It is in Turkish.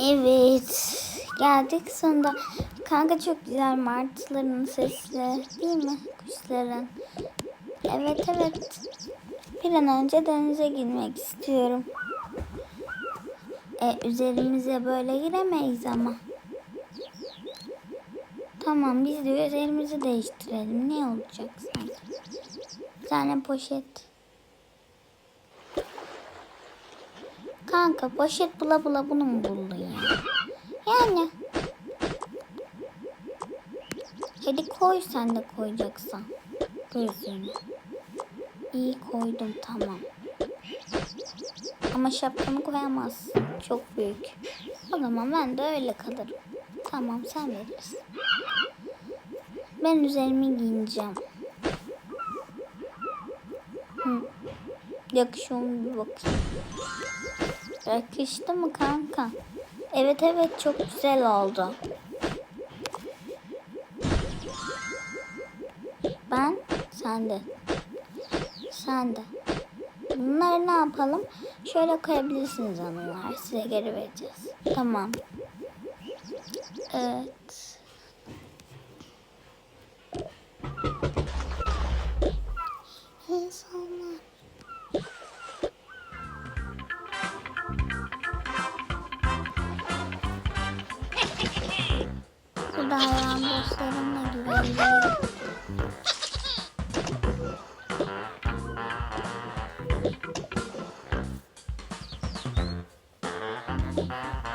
Evet. Geldik sonunda. Kanka çok güzel martıların sesi değil mi? Kuşların. Evet evet. Bir an önce denize girmek istiyorum. E, üzerimize böyle giremeyiz ama. Tamam biz de üzerimizi değiştirelim. Ne olacak sanki? Bir tane poşet. Kanka poşet bula bula bunu mu buldun ya? Yani. Hadi koy sen de koyacaksan. Gözlüğünü. İyi koydum tamam. Ama şapkanı koyamazsın. Çok büyük. O zaman ben de öyle kalırım. Tamam sen verirsin. Ben üzerimi giyineceğim. Hı. Yakışıyor mu bir bakayım. Yakıştı mı kanka? Evet evet çok güzel oldu. Ben sen de. Sen de. Bunları ne yapalım? Şöyle koyabilirsiniz hanımlar. Size geri vereceğiz. Tamam. Evet. Burada hayvan dostlarımla güvenliyim. Thank.